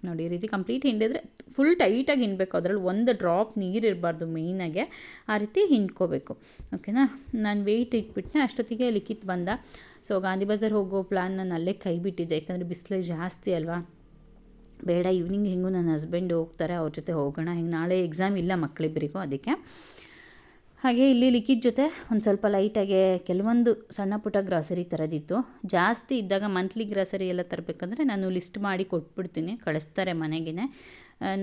ನೋಡಿ, ಈ ರೀತಿ ಕಂಪ್ಲೀಟ್ ಹಿಂಡಿದ್ರೆ ಫುಲ್ ಟೈಟಾಗಿ ಹಿಂಡಬೇಕು. ಅದರಲ್ಲಿ ಒಂದು ಡ್ರಾಪ್ ನೀರು ಇರಬಾರ್ದು ಮೇಯ್ನಾಗೆ ಆ ರೀತಿ ಹಿಂಡ್ಕೋಬೇಕು. ಓಕೆನಾ ನಾನು ವೆಯ್ಟ್ ಇಟ್ಬಿಟ್ಟೆ ಅಷ್ಟೊತ್ತಿಗೆ ಲಿಖಿತ್ ಬಂದ. ಸೊ ಗಾಂಧಿ ಬಜಾರ್ ಹೋಗೋ ಪ್ಲ್ಯಾನ್ ನಾನು ಅಲ್ಲೇ ಕೈ ಬಿಟ್ಟಿದ್ದೆ. ಯಾಕಂದರೆ ಬಿಸಿಲು ಜಾಸ್ತಿ ಅಲ್ವಾ? ಬೇಡ ಈವ್ನಿಂಗ್ ಹೆಂಗೂ ನನ್ನ ಹಸ್ಬೆಂಡ್ ಹೋಗ್ತಾರೆ, ಅವ್ರ ಜೊತೆ ಹೋಗೋಣ. ಹಿಂಗೆ ನಾಳೆ ಎಕ್ಸಾಮ್ ಇಲ್ಲ ಮಕ್ಕಳಿಬ್ಬರಿಗೂ ಅದಕ್ಕೆ. ಹಾಗೆ ಇಲ್ಲಿ ಲಿಕ್ವಿಡ್ ಜೊತೆ ಒಂದು ಸ್ವಲ್ಪ ಲೈಟಾಗೆ ಕೆಲವೊಂದು ಸಣ್ಣ ಪುಟ್ಟ ಗ್ರಾಸರಿ ತರೋದಿತ್ತು. ಜಾಸ್ತಿ ಇದ್ದಾಗ ಮಂತ್ಲಿ ಗ್ರಾಸರಿ ಎಲ್ಲ ತರಬೇಕಂದ್ರೆ ನಾನು ಲಿಸ್ಟ್ ಮಾಡಿ ಕೊಟ್ಬಿಡ್ತೀನಿ. ಕಳಿಸ್ತಾರೆ ಮನೆಗೇ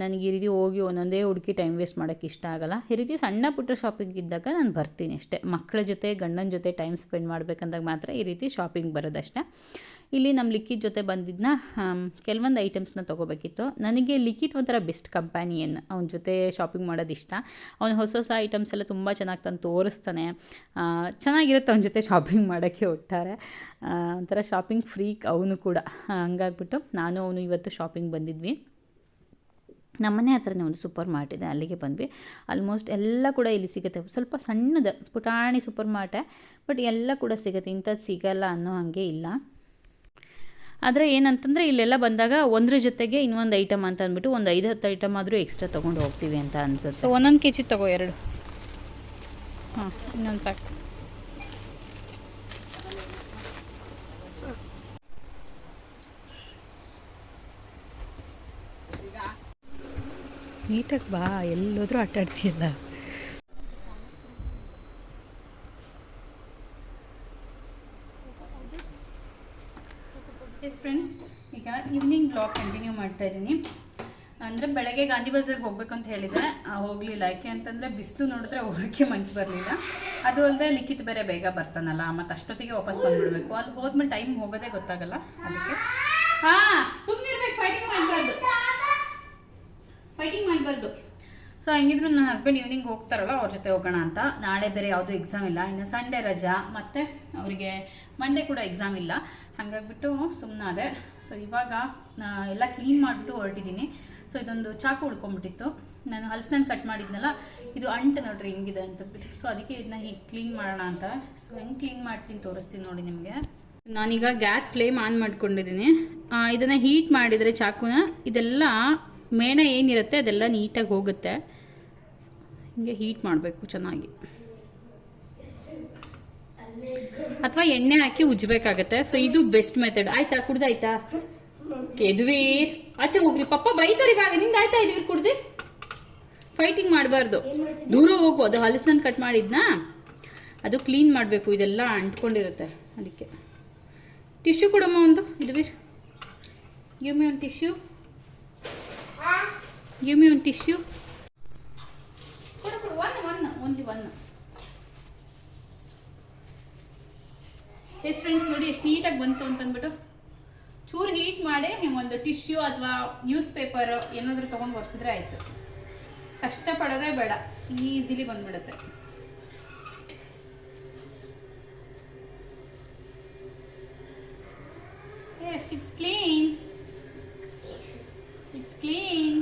ನನಗೆ ಈ ರೀತಿ ಹೋಗಿ ಒಂದೊಂದೇ ಹುಡುಕಿ ಟೈಮ್ ವೇಸ್ಟ್ ಮಾಡೋಕ್ಕೆ ಇಷ್ಟ ಆಗಲ್ಲ. ಈ ರೀತಿ ಸಣ್ಣ ಪುಟ್ಟ ಶಾಪಿಂಗ್ ಇದ್ದಾಗ ನಾನು ಬರ್ತೀನಿ ಅಷ್ಟೇ. ಮಕ್ಕಳ ಜೊತೆ, ಗಂಡನ ಜೊತೆ ಟೈಮ್ ಸ್ಪೆಂಡ್ ಮಾಡಬೇಕಂದಾಗ ಮಾತ್ರ ಈ ರೀತಿ ಶಾಪಿಂಗ್ ಬರೋದಷ್ಟೇ. ಇಲ್ಲಿ ನಮ್ಮ ಲಿಖಿತ್ ಜೊತೆ ಬಂದಿದ್ದನ್ನ ಕೆಲವೊಂದು ಐಟಮ್ಸ್ನ ತೊಗೋಬೇಕಿತ್ತು. ನನಗೆ ಲಿಖಿತ್ ಒಂಥರ ಬೆಸ್ಟ್ ಕಂಪ್ಯಾನಿಯನ್. ಅವನ ಜೊತೆ ಶಾಪಿಂಗ್ ಮಾಡೋದು ಇಷ್ಟ. ಅವನು ಹೊಸ ಹೊಸ ಐಟಮ್ಸ್ ಎಲ್ಲ ತುಂಬ ಚೆನ್ನಾಗಿ ತಂದು ತೋರಿಸ್ತಾನೆ. ಚೆನ್ನಾಗಿರುತ್ತೆ ಅವನ ಜೊತೆ ಶಾಪಿಂಗ್ ಮಾಡೋಕ್ಕೆ ಒಟ್ಟಾರೆ. ಒಂಥರ ಶಾಪಿಂಗ್ ಫ್ರೀಕ್ ಅವನು ಕೂಡ. ಹಂಗಾಗ್ಬಿಟ್ಟು ನಾನು ಅವನು ಇವತ್ತು ಶಾಪಿಂಗ್ ಬಂದಿದ್ವಿ. ನಮ್ಮನೆ ಹತ್ರನೇ ಒಂದು ಸೂಪರ್ ಮಾರ್ಟ್ ಇದೆ, ಅಲ್ಲಿಗೆ ಬಂದ್ವಿ. ಆಲ್ಮೋಸ್ಟ್ ಎಲ್ಲ ಕೂಡ ಇಲ್ಲಿ ಸಿಗುತ್ತೆ. ಸ್ವಲ್ಪ ಸಣ್ಣದು, ಪುಟಾಣಿ ಸೂಪರ್ ಮಾರ್ಟೆ, ಬಟ್ ಎಲ್ಲ ಕೂಡ ಸಿಗುತ್ತೆ. ಇಂಥದ್ದು ಸಿಗಲ್ಲ ಅನ್ನೋ ಹಾಗೆ ಇಲ್ಲ. ಆದರೆ ಏನಂತಂದರೆ ಇಲ್ಲೆಲ್ಲ ಬಂದಾಗ ಒಂದ್ರ ಜೊತೆಗೆ ಇನ್ನೊಂದು ಐಟಮ್ ಅಂತ ಅಂದ್ಬಿಟ್ಟು ಒಂದು ಐದು ಹತ್ತು ಐಟಮ್ ಆದರೂ ಎಕ್ಸ್ಟ್ರಾ ತೊಗೊಂಡು ಹೋಗ್ತೀವಿ ಅಂತ ಅನ್ಸುತ್ತೆ. ಸೊ ಒಂದೊಂದು ಕೆ ಜಿ ತಗೋ ಎರಡು. ಹಾಂ ಇನ್ನೊಂದು ಪ್ಯಾಕ್ ನೀಟಾಗಿ ಬಾ ಎಲ್ಲೋದ್ರೂ ಆಟ ಆಡ್ತೀಯಲ್ಲ ಫ್ರೆಂಡ್ಸ್ ಈಗ ಈವ್ನಿಂಗ್ ಬ್ಲಾಗ್ ಕಂಟಿನ್ಯೂ ಮಾಡ್ತಾ ಇದ್ದೀನಿ. ಅಂದರೆ ಬೆಳಗ್ಗೆ ಗಾಂಧಿ ಬಜಾರ್ಗೆ ಹೋಗ್ಬೇಕು ಅಂತ ಹೇಳಿದರೆ ಹೋಗಲಿಲ್ಲ. ಯಾಕೆ ಅಂತಂದರೆ ಬಿಸಿಲು ನೋಡಿದ್ರೆ ಹೋಗೋಕ್ಕೆ ಮಂಚು ಬರಲಿಲ್ಲ. ಅದು ಅಲ್ಲದೆ ಲಿಖಿತ್ ಬೇರೆ ಬೇಗ ಬರ್ತಾನಲ್ಲ, ಮತ್ತು ಅಷ್ಟೊತ್ತಿಗೆ ವಾಪಸ್ ಬಂದ್ಬಿಡ್ಬೇಕು. ಅಲ್ಲಿ ಹೋದ್ಮೇಲೆ ಟೈಮ್ ಹೋಗೋದೇ ಗೊತ್ತಾಗಲ್ಲ ಅದಕ್ಕೆ. ಹಾಂ ಸುಮ್ಮನಿರ್ಬೇಕು ಫೈಟಿಂಗ್ ಮಾಡಬಾರ್ದು. ಫೈಟಿಂಗ್ ಮಾಡಬಾರ್ದು. ಸೊ ಹೆಂಗಿದ್ರು ನನ್ನ ಹಸ್ಬೆಂಡ್ ಈವ್ನಿಂಗ್ ಹೋಗ್ತಾರಲ್ಲ, ಅವ್ರ ಜೊತೆ ಹೋಗೋಣ ಅಂತ. ನಾಳೆ ಬೇರೆ ಯಾವುದೂ ಎಕ್ಸಾಮ್ ಇಲ್ಲ. ಇನ್ನು ಸಂಡೇ ರಜಾ, ಮತ್ತು ಅವರಿಗೆ ಮಂಡೇ ಕೂಡ ಎಕ್ಸಾಮ್ ಇಲ್ಲ. ಹಾಗಾಗ್ಬಿಟ್ಟು ಸುಮ್ಮನಾದೆ ಸೊ ಇವಾಗ ಎಲ್ಲ ಕ್ಲೀನ್ ಮಾಡಿಬಿಟ್ಟು ಹೊರಟಿದ್ದೀನಿ. ಸೊ ಇದೊಂದು ಚಾಕು ಉಳ್ಕೊಂಬಿಟ್ಟಿತ್ತು. ನಾನು ಹಲಸಿನ ಕಟ್ ಮಾಡಿದ್ನಲ್ಲ, ಇದು ಅಂಟು ನೋಡ್ರಿ ಹೆಂಗಿದೆ ಬಿಟ್ಟು. ಸೊ ಅದಕ್ಕೆ ಇದನ್ನ ಹೀಗೆ ಕ್ಲೀನ್ ಮಾಡೋಣ ಅಂತ. ಸೊ ಹೆಂಗೆ ಕ್ಲೀನ್ ಮಾಡ್ತೀನಿ ತೋರಿಸ್ತೀನಿ ನೋಡಿ ನಿಮಗೆ. ನಾನೀಗ ಗ್ಯಾಸ್ ಫ್ಲೇಮ್ ಆನ್ ಮಾಡ್ಕೊಂಡಿದ್ದೀನಿ. ಇದನ್ನು ಹೀಟ್ ಮಾಡಿದರೆ ಚಾಕುನ, ಇದೆಲ್ಲ ಮೇಣ ಏನಿರುತ್ತೆ ಅದೆಲ್ಲ ನೀಟಾಗಿ ಹೋಗುತ್ತೆ. ಹಿಂಗೆ ಹೀಟ್ ಮಾಡಬೇಕು ಚೆನ್ನಾಗಿ. ಅಥವಾ ಎಣ್ಣೆ ಹಾಕಿ ಉಜ್ಜಬೇಕಾಗತ್ತೆ ಸೊ ಇದು ಬೆಸ್ಟ್ ಮೆಥಡ್ ಆಯ್ತಾ? ಕುಡ್ದಾಯ್ತಾ ಎದ್ವೀರ್ ಆಚೆ ಹೋಗ್ರಿ ಪಪ್ಪ ಬೈತಾರೆ ಇವಾಗ. ನಿಂದ ಆಯ್ತಾ ಯದುವೀರ್ ಕುಡ್ದಿ? ಫೈಟಿಂಗ್ ಮಾಡಬಾರ್ದು. ದೂರ ಹೋಗು. ಅದು ಹಲಸಿನ ಕಟ್ ಮಾಡಿದ್ನಾ? ಅದು ಕ್ಲೀನ್ ಮಾಡಬೇಕು. ಇದೆಲ್ಲ ಅಂಟ್ಕೊಂಡಿರುತ್ತೆ ಅದಕ್ಕೆ. ಟಿಶ್ಯೂ ಕೊಡಮ್ಮ ಒಂದು. ಯದುವೀರ್. ಗಿವ್ ಮಿ ಒಂದು ಟಿಶ್ಯೂ ಗಿವ್ ಮಿ ಒಂದು tissue only one yes friends ನೋಡಿ ಎಷ್ಟು ನೀಟಾಗಿ ಬಂತು ಅಂತಂದ್ಬಿಟ್ಟು. ಚೂರು ಹೀಟ್ ಮಾಡಿ ಒಂದು ಟಿಶ್ಯೂ ಅಥವಾ ನ್ಯೂಸ್ ಪೇಪರ್ ಏನಾದರೂ ತೊಗೊಂಡು ಒರೆಸಿದ್ರೆ ಆಯಿತು. ಕಷ್ಟಪಡೋದೇ ಬೇಡ ಈಸಿಲಿ ಬಂದ್ಬಿಡುತ್ತೆ. Yes it's clean it's clean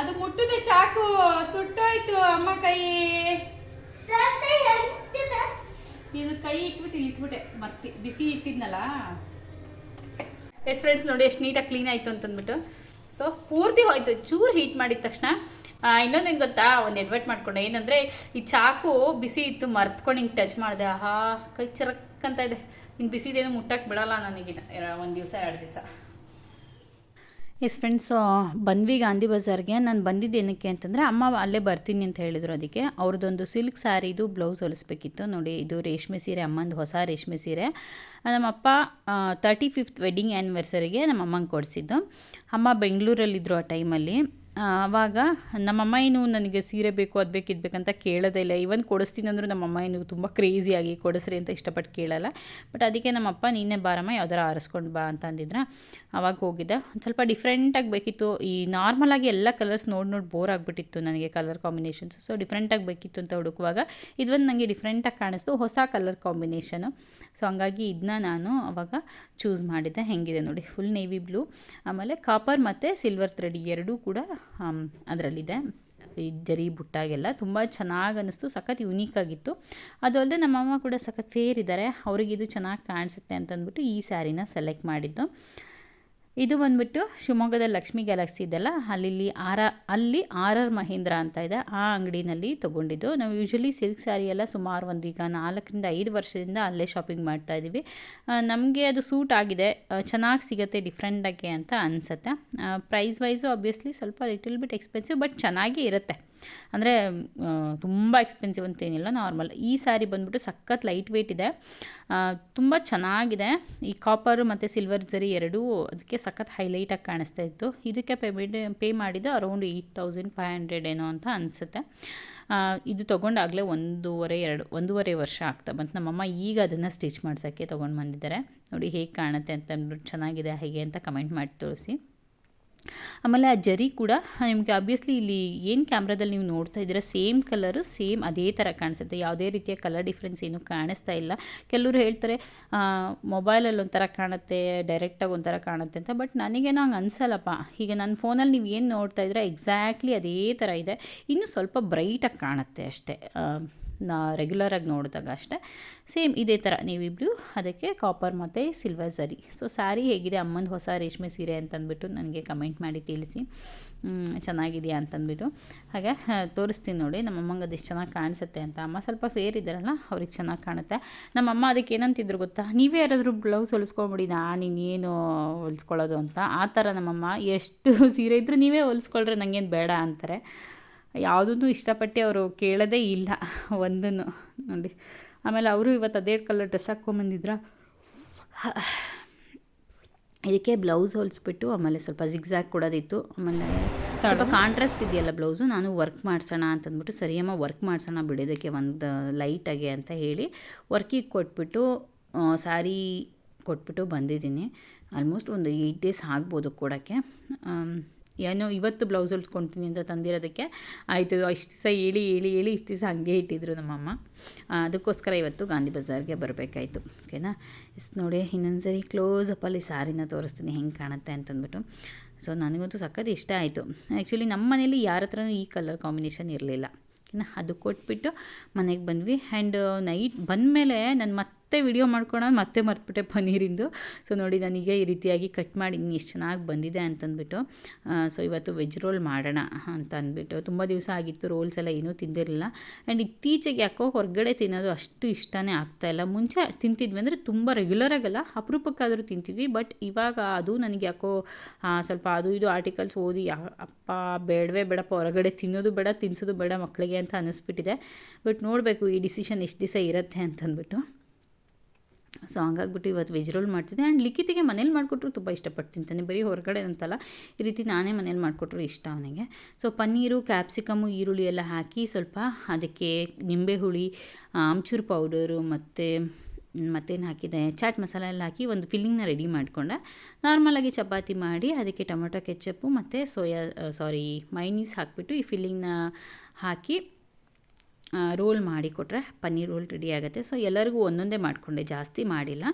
ಅದು ಮುಟ್ಟದೆ ಚಾಕು, ಸುಟ್ಟೋಯ್ತು ಅಮ್ಮ ಕೈ. ಇದು ಕೈ ಇಟ್ಬಿಟ್ಟು ಇಲ್ಲಿ ಇಟ್ಬಿಟ್ಟೆ ಮರ್ತಿ ಬಿಸಿ ಇಟ್ಟಿದ್ನಲ್ಲ. ಎಸ್ ಫ್ರೆಂಡ್ಸ್ ನೋಡಿ ಎಷ್ಟು ನೀಟಾಗಿ ಕ್ಲೀನ್ ಆಯಿತು ಅಂತಂದ್ಬಿಟ್ಟು. ಸೊ ಪೂರ್ತಿ ಹೋಯ್ತು, ಚೂರು ಹೀಟ್ ಮಾಡಿದ ತಕ್ಷಣ. ಇನ್ನೊಂದೇನು ಗೊತ್ತಾ, ಒಂದು ಎಡ್ವರ್ಟ್ ಮಾಡ್ಕೊಂಡೆ. ಏನಂದರೆ, ಈ ಚಾಕು ಬಿಸಿ ಇತ್ತು, ಮರ್ತ್ಕೊಂಡು ಹಿಂಗೆ ಟಚ್ ಮಾಡಿದೆ. ಆಹಾ, ಕೈ ಚರಕ್ ಅಂತ ಇದೆ. ಹಿಂಗೆ ಬಿಸಿದೇನು ಮುಟ್ಟಕ್ಕೆ ಬಿಡಲ್ಲ ನನಗಿನ ಒಂದು ದಿವಸ, ಎರಡು ದಿವಸ. ಎಸ್ ಫ್ರೆಂಡ್ಸ್ ಬಂದ್ವಿ ಗಾಂಧಿ ಬಜಾರ್ಗೆ ನಾನು ಬಂದಿದ್ದು ಏನಕ್ಕೆ ಅಂತಂದರೆ, ಅಮ್ಮ ಅಲ್ಲೇ ಬರ್ತೀನಿ ಅಂತ ಹೇಳಿದರು ಅದಕ್ಕೆ. ಅವ್ರದ್ದೊಂದು ಸಿಲ್ಕ್ ಸ್ಯಾರಿದು ಬ್ಲೌಸ್ ಹೊಲಿಸ್ಬೇಕಿತ್ತು. ನೋಡಿ, ಇದು ರೇಷ್ಮೆ ಸೀರೆ, ಅಮ್ಮಂದು ಹೊಸ ರೇಷ್ಮೆ ಸೀರೆ. ನಮ್ಮಪ್ಪ ತರ್ಟಿ ಫಿಫ್ತ್ ವೆಡ್ಡಿಂಗ್ ಆ್ಯನಿವರ್ಸರಿಗೆ ನಮ್ಮ ಅಮ್ಮಂಗೆ ಕೊಡಿಸಿದ್ದು. ಅಮ್ಮ ಬೆಂಗಳೂರಲ್ಲಿದ್ದರು ಆ ಟೈಮಲ್ಲಿ ಆವಾಗ ನಮ್ಮಮ್ಮ ಏನು ನನಗೆ ಸೀರೆ ಬೇಕು, ಅದು ಬೇಕು, ಇದು ಕೇಳೋದೇ ಇಲ್ಲ. ಇವನ್ ಕೊಡಿಸ್ತೀನಿ ಅಂದರೂ ನಮ್ಮಮ್ಮ ಏನು ತುಂಬ ಕ್ರೇಜಿಯಾಗಿ ಕೊಡಿಸ್ರಿ ಅಂತ ಇಷ್ಟಪಟ್ಟು ಕೇಳಲ್ಲ. ಬಟ್ ಅದಕ್ಕೆ ನಮ್ಮಪ್ಪ, ನೀನೇ ಬಾರಮ್ಮ, ಯಾವ್ದಾರು ಆರಿಸ್ಕೊಂಡು ಬಾ ಅಂತ ಅಂದಿದ್ರೆ. ಅವಾಗ ಹೋಗಿದ್ದೆ. ಒಂದು ಸ್ವಲ್ಪ ಡಿಫ್ರೆಂಟಾಗಿ ಬೇಕಿತ್ತು. ಈ ನಾರ್ಮಲಾಗಿ ಎಲ್ಲ ಕಲರ್ಸ್ ನೋಡಿ ನೋಡಿ ಬೋರ್ ಆಗಿಬಿಟ್ಟಿತ್ತು ನನಗೆ ಕಲರ್ ಕಾಂಬಿನೇಷನ್ಸ್ ಸೊ ಡಿಫ್ರೆಂಟಾಗಿ ಬೇಕಿತ್ತು ಅಂತ ಹುಡುಕುವಾಗ ಇದೊಂದು ನನಗೆ ಡಿಫ್ರೆಂಟಾಗಿ ಕಾಣಿಸ್ತು. ಹೊಸ ಕಲರ್ ಕಾಂಬಿನೇಷನು ಸೊ ಹಂಗಾಗಿ ಇದನ್ನ ನಾನು ಅವಾಗ ಚೂಸ್ ಮಾಡಿದ್ದೆ. ಹೆಂಗಿದೆ ನೋಡಿ. ಫುಲ್ ನೇವಿ ಬ್ಲೂ ಆಮೇಲೆ ಕಾಪರ್ ಮತ್ತು ಸಿಲ್ವರ್ ಥ್ರೆಡ್ ಎರಡೂ ಕೂಡ ಅದರಲ್ಲಿದೆ. ಈ ಜರಿ ಬುಟ್ಟಾಗೆಲ್ಲ ತುಂಬ ಚೆನ್ನಾಗಿ ಅನ್ನಿಸ್ತು ಸಖತ್ ಯುನೀಕ್ ಆಗಿತ್ತು. ಅದು ಅಲ್ಲದೆ ನಮ್ಮಮ್ಮ ಕೂಡ ಸಖತ್ ಫೇರ್ ಇದ್ದಾರೆ ಅವ್ರಿಗೆ ಇದು ಚೆನ್ನಾಗಿ ಕಾಣಿಸುತ್ತೆ ಅಂತಂದ್ಬಿಟ್ಟು ಈ ಸ್ಯಾರಿನ ಸೆಲೆಕ್ಟ್ ಮಾಡಿದ್ದು. ಇದು ಬಂದ್ಬಿಟ್ಟು ಶಿವಮೊಗ್ಗದ ಲಕ್ಷ್ಮಿ ಗ್ಯಾಲಕ್ಸಿ ಇದೆಲ್ಲ ಅಲ್ಲಿ ಆರ, ಅಲ್ಲಿ ಆರ್ ಆರ್ ಮಹೇಂದ್ರ ಅಂತ ಇದೆ. ಆ ಅಂಗಡಿನಲ್ಲಿ ತೊಗೊಂಡಿದ್ದು. ನಾವು ಯೂಶ್ವಲಿ ಸಿಲ್ಕ್ ಸ್ಯಾರಿ ಎಲ್ಲ ಸುಮಾರು ಒಂದು ಈಗ ನಾಲ್ಕರಿಂದ ಐದು ವರ್ಷದಿಂದ ಅಲ್ಲೇ ಶಾಪಿಂಗ್ ಮಾಡ್ತಾ ಇದ್ದೀವಿ ನಮಗೆ ಅದು ಸೂಟ್ ಆಗಿದೆ. ಚೆನ್ನಾಗಿ ಸಿಗುತ್ತೆ ಡಿಫ್ರೆಂಟಾಗಿ ಅಂತ ಅನಿಸುತ್ತೆ. ಪ್ರೈಸ್ ವೈಸು ಆಬ್ವಿಯಸ್ಲಿ ಸ್ವಲ್ಪ ಲಿಟಲ್ ಬಿಟ್ ಎಕ್ಸ್ಪೆನ್ಸಿವ್ ಬಟ್ ಚೆನ್ನಾಗಿ ಇರುತ್ತೆ. ಅಂದರೆ ತುಂಬ ಎಕ್ಸ್ಪೆನ್ಸಿವ್ ಅಂತೇನಿಲ್ಲ ನಾರ್ಮಲ್ ಈ ಸ್ಯಾರಿ ಬಂದುಬಿಟ್ಟು ಸಖತ್ ಲೈಟ್ ವೆಯ್ಟ್ ಇದೆ. ತುಂಬ ಚೆನ್ನಾಗಿದೆ. ಈ ಕಾಪರ್ ಮತ್ತು ಸಿಲ್ವರ್ ಜರಿ ಎರಡೂ ಅದಕ್ಕೆ ಸಖತ್ ಹೈಲೈಟಾಗಿ ಕಾಣಿಸ್ತಾ ಇತ್ತು. ಇದಕ್ಕೆ ಪೇಮೆಂಟ್ ಪೇ ಮಾಡಿದ್ದು around eight thousand five hundred ಏನೋ ಅಂತ ಅನಿಸುತ್ತೆ. ಇದು ತೊಗೊಂಡಾಗಲೇ ಒಂದೂವರೆ, ಎರಡು, ಒಂದೂವರೆ ವರ್ಷ ಆಗ್ತಾ ಬಂತು. ನಮ್ಮಮ್ಮ ಈಗ ಅದನ್ನು ಸ್ಟಿಚ್ ಮಾಡ್ಸೋಕ್ಕೆ ತೊಗೊಂಡು ಬಂದಿದ್ದಾರೆ. ನೋಡಿ ಹೇಗೆ ಕಾಣುತ್ತೆ ಅಂತ ಅಂದ್ಬಿಟ್ಟು ಚೆನ್ನಾಗಿದೆ, ಹೇಗೆ ಅಂತ ಕಮೆಂಟ್ ಮಾಡಿ ತೋರಿಸಿ. ಆಮೇಲೆ ಆ ಜರಿ ಕೂಡ ನಿಮಗೆ ಆಬ್ವಿಯಸ್ಲಿ ಇಲ್ಲಿ ಏನು ಕ್ಯಾಮ್ರಾದಲ್ಲಿ ನೀವು ನೋಡ್ತಾ ಇದ್ದೀರಾ ಸೇಮ್ ಕಲರು ಸೇಮ್ ಅದೇ ಥರ ಕಾಣಿಸುತ್ತೆ. ಯಾವುದೇ ರೀತಿಯ ಕಲರ್ ಡಿಫ್ರೆನ್ಸ್ ಏನು ಕಾಣಿಸ್ತಾ ಇಲ್ಲ. ಕೆಲವರು ಹೇಳ್ತಾರೆ ಮೊಬೈಲಲ್ಲಿ ಒಂಥರ ಕಾಣುತ್ತೆ ಡೈರೆಕ್ಟಾಗಿ ಒಂಥರ ಕಾಣುತ್ತೆ ಅಂತ. ಬಟ್ ನನಗೇನು ಹಂಗೆ ಅನ್ಸಲ್ಲಪ್ಪ, ಈಗ ನನ್ನ ಫೋನಲ್ಲಿ ನೀವು ಏನು ನೋಡ್ತಾ ಇದ್ದೀರಾ ಎಕ್ಸಾಕ್ಟ್ಲಿ ಅದೇ ಥರ ಇದೆ. ಇನ್ನೂ ಸ್ವಲ್ಪ ಬ್ರೈಟಾಗಿ ಕಾಣುತ್ತೆ ಅಷ್ಟೇ. ನಾ ರೆಗ್ಯುಲರಾಗಿ ನೋಡಿದಾಗ ಅಷ್ಟೇ. ಸೇಮ್ ಇದೇ ಥರ ನೀವಿಬ್ಬರು ಅದಕ್ಕೆ ಕಾಪರ್ ಮತ್ತು ಸಿಲ್ವರ್ ಸರಿ. ಸೊ ಸ್ಯಾರಿ ಹೇಗಿದೆ, ಅಮ್ಮಂದು ಹೊಸ ರೇಷ್ಮೆ ಸೀರೆ ಅಂತಂದ್ಬಿಟ್ಟು ನನಗೆ ಕಮೆಂಟ್ ಮಾಡಿ ತಿಳಿಸಿ. ಚೆನ್ನಾಗಿದೆಯಾ ಅಂತಂದ್ಬಿಟ್ಟು. ಹಾಗೆ ತೋರಿಸ್ತೀನಿ ನೋಡಿ ನಮ್ಮಮ್ಮಂಗೆ ಅದೆಷ್ಟು ಚೆನ್ನಾಗಿ ಕಾಣಿಸುತ್ತೆ ಅಂತ. ಅಮ್ಮ ಸ್ವಲ್ಪ ಫೇರ್ ಇದ್ದಾರಲ್ಲ, ಅವ್ರಿಗೆ ಚೆನ್ನಾಗಿ ಕಾಣುತ್ತೆ. ನಮ್ಮಮ್ಮ ಅದಕ್ಕೆ ಏನಂತಿದ್ರು ಗೊತ್ತಾ? ನೀವೇ ಯಾರಾದರೂ ಬ್ಲೌಸ್ ಹೊಲಿಸ್ಕೊಂಬಿಡಿ ನಾನು ಇನ್ನೇನು ಹೊಲಿಸ್ಕೊಳ್ಳೋದು ಅಂತ. ಆ ಥರ ನಮ್ಮಮ್ಮ ಎಷ್ಟು ಸೀರೆ ಇದ್ದರೂ ನೀವೇ ಹೊಲಿಸ್ಕೊಳ್ರೆ ನನಗೇನು ಬೇಡ ಅಂತಾರೆ. ಯಾವುದೂ ಇಷ್ಟಪಟ್ಟು ಅವರು ಕೇಳೋದೇ ಇಲ್ಲ ಒಂದನ್ನು ನೋಡಿ. ಆಮೇಲೆ ಅವರು ಇವತ್ತು ಅದೇ ಕಲರ್ ಡ್ರೆಸ್ ಹಾಕ್ಕೊಂಬಂದಿದ್ರ. ಇದಕ್ಕೆ ಬ್ಲೌಸ್ ಹೊಲಿಸ್ಬಿಟ್ಟು ಆಮೇಲೆ ಸ್ವಲ್ಪ ಜಿಗ್ಸಾಗ್ ಕೊಡೋದಿತ್ತು. ಆಮೇಲೆ ಸ್ವಲ್ಪ ಕಾಂಟ್ರಾಸ್ಟ್ ಇದೆಯಲ್ಲ ಬ್ಲೌಸು ನಾನು ವರ್ಕ್ ಮಾಡಿಸೋಣ ಅಂತಂದ್ಬಿಟ್ಟು ಸರಿಯಮ್ಮ ವರ್ಕ್ ಮಾಡಿಸೋಣ ಬಿಡೋದಕ್ಕೆ ಒಂದು ಲೈಟಾಗೆ ಅಂತ ಹೇಳಿ ವರ್ಕಿಗೆ ಕೊಟ್ಬಿಟ್ಟು ಸ್ಯಾರಿ ಕೊಟ್ಬಿಟ್ಟು ಬಂದಿದ್ದೀನಿ. ಆಲ್ಮೋಸ್ಟ್ ಒಂದು ಏಯ್ಟ್ ಡೇಸ್ ಆಗ್ಬೋದು ಕೊಡೋಕ್ಕೆ. ಏನೋ ಇವತ್ತು ಬ್ಲೌಸ್ ಹೊಲ್ಸ್ಕೊಳ್ತೀನಿ ಅಂತ ತಂದಿರೋದಕ್ಕೆ. ಆಯಿತು, ಇಷ್ಟು ದಿವಸ ಹೇಳಿ ಹೇಳಿ ಹೇಳಿ ಇಷ್ಟು ದಿವಸ ಹಾಗೆ ಇಟ್ಟಿದ್ರು ನಮ್ಮಮ್ಮ. ಅದಕ್ಕೋಸ್ಕರ ಇವತ್ತು ಗಾಂಧಿ ಬಜಾರ್ಗೆ ಬರಬೇಕಾಯಿತು, ಓಕೆನಾ? ಇಸ್ ನೋಡಿ ಇನ್ನೊಂದು ಸರಿ ಕ್ಲೋಸಪ್ಪಲ್ಲಿ ಸಾರಿನ ತೋರಿಸ್ತೀನಿ, ಹೆಂಗೆ ಕಾಣುತ್ತೆ ಅಂತಂದ್ಬಿಟ್ಟು. ಸೊ ನನಗಂತೂ ಸಖತ್ ಇಷ್ಟ ಆಯಿತು. ಆ್ಯಕ್ಚುಲಿ ನಮ್ಮ ಮನೇಲಿ ಯಾರ ಹತ್ರನೂ ಈ ಕಲರ್ ಕಾಂಬಿನೇಷನ್ ಇರಲಿಲ್ಲ ಅದು ಕೊಟ್ಬಿಟ್ಟು ಮನೆಗೆ ಬಂದ್ವಿ. ಆ್ಯಂಡ್ ನೈಟ್ ಬಂದಮೇಲೆ ನಾನು ಮತ್ತೆ ಮತ್ತೆ ವಿಡಿಯೋ ಮಾಡ್ಕೊಳೋಣ, ಮತ್ತೆ ಮರ್ತ್ಬಿಟ್ಟೆ ಪನ್ನೀರಿಂದು. ಸೊ ನೋಡಿ ನನಗೆ ಈ ರೀತಿಯಾಗಿ ಕಟ್ ಮಾಡಿ ಎಷ್ಟು ಚೆನ್ನಾಗಿ ಬಂದಿದೆ ಅಂತಂದ್ಬಿಟ್ಟು ಸೊ ಇವತ್ತು ವೆಜ್ ರೋಲ್ ಮಾಡೋಣ ಅಂತ ಅಂದ್ಬಿಟ್ಟು. ತುಂಬ ದಿವಸ ಆಗಿತ್ತು ರೋಲ್ಸ್ ಎಲ್ಲ ಏನೂ ತಿಂದಿರಲಿಲ್ಲ. ಆ್ಯಂಡ್ ಇತ್ತೀಚೆಗೆ ಯಾಕೋ ಹೊರಗಡೆ ತಿನ್ನೋದು ಅಷ್ಟು ಇಷ್ಟನೇ ಆಗ್ತಾಯಿಲ್ಲ ಮುಂಚೆ ತಿಂತಿದ್ವಿ ಅಂದರೆ ತುಂಬ ರೆಗ್ಯುಲರಾಗಲ್ಲ ಅಪರೂಪಕ್ಕಾದರೂ ತಿಂತಿದ್ವಿ. ಬಟ್ ಇವಾಗ ಅದು ನನಗೆ ಯಾಕೋ ಸ್ವಲ್ಪ ಅದು ಇದು ಆರ್ಟಿಕಲ್ಸ್ ಓದಿ ಅಪ್ಪ, ಬೇಡವೇ ಬೇಡಪ್ಪ, ಹೊರಗಡೆ ತಿನ್ನೋದು ಬೇಡ, ತಿನ್ಸೋದು ಬೇಡ ಮಕ್ಕಳಿಗೆ ಅಂತ ಅನ್ನಿಸ್ಬಿಟ್ಟಿದೆ ಬಟ್ ನೋಡಬೇಕು ಈ ಡಿಸಿಷನ್ ಎಷ್ಟು ದಿವಸ ಇರುತ್ತೆ ಅಂತಂದ್ಬಿಟ್ಟು. ಸೊ ಹಂಗಾಗ್ಬಿಟ್ಟು ಇವತ್ತು ವೆಜ್ ರೋಲ್ ಮಾಡ್ತಿದ್ದೆ. ಆ್ಯಂಡ್ ಲಿಖಿತಿಗೆ ಮನೇಲಿ ಮಾಡಿಕೊಟ್ರು ತುಂಬ ಇಷ್ಟಪಟ್ಟು ತಿಂತಾನೆ ಬರೀ ಹೊರಗಡೆ ಅಂತಲ್ಲ, ಈ ರೀತಿ ನಾನೇ ಮನೇಲಿ ಮಾಡಿಕೊಟ್ರು ಇಷ್ಟ ಅವನಿಗೆ. ಸೊ ಪನ್ನೀರು ಕ್ಯಾಪ್ಸಿಕಮು ಈರುಳ್ಳಿ ಎಲ್ಲ ಹಾಕಿ ಸ್ವಲ್ಪ ಅದಕ್ಕೆ ನಿಂಬೆ ಹುಳಿ ಆಮ್ಚೂರು ಪೌಡರು ಮತ್ತು, ಮತ್ತೇನು ಹಾಕಿದೆ? ಚಾಟ್ ಮಸಾಲ ಎಲ್ಲ ಹಾಕಿ ಒಂದು ಫಿಲ್ಲಿಂಗ್ನ ರೆಡಿ ಮಾಡಿಕೊಂಡೆ ನಾರ್ಮಲಾಗಿ ಚಪಾತಿ ಮಾಡಿ ಅದಕ್ಕೆ ಟೊಮೊಟೊ ಕೆಚ್ಚಪ್ಪು ಮತ್ತು ಸೋಯಾ ಸಾರಿ ಮೈನೀಸ್ ಹಾಕಿಬಿಟ್ಟು ಈ ಫಿಲ್ಲಿಂಗ್ನ ಹಾಕಿ ರೋಲ್ ಮಾಡಿ ಕೊಟ್ಟರೆ ಪನ್ನೀರ್ ರೋಲ್ ರೆಡಿ ಆಗುತ್ತೆ. ಸೊ ಎಲ್ಲರಿಗೂ ಒಂದೊಂದೇ ಮಾಡಿಕೊಂಡೆ, ಜಾಸ್ತಿ ಮಾಡಿಲ್ಲ.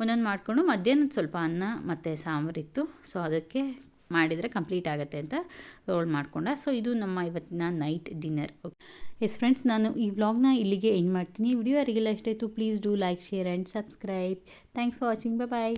ಒಂದೊಂದು ಮಾಡಿಕೊಂಡು ಮಧ್ಯಾಹ್ನದ ಸ್ವಲ್ಪ ಅನ್ನ ಮತ್ತು ಸಾಂಬಾರಿತ್ತು ಸೊ ಅದಕ್ಕೆ ಮಾಡಿದರೆ ಕಂಪ್ಲೀಟ್ ಆಗುತ್ತೆ ಅಂತ ರೋಲ್ ಮಾಡಿಕೊಂಡೆ. ಸೊ ಇದು ನಮ್ಮ ಇವತ್ತಿನ ನೈಟ್ ಡಿನ್ನರ್. ಎಸ್ ಫ್ರೆಂಡ್ಸ್ ನಾನು ಈ ವ್ಲಾಗ್ನ ಇಲ್ಲಿಗೆ ಎಂಡ್ ಮಾಡ್ತೀನಿ. ವಿಡಿಯೋ ಯಾರಿಗೆಲ್ಲ ಇಷ್ಟ ಆಯಿತು please do like share and subscribe thanks for watching bye bye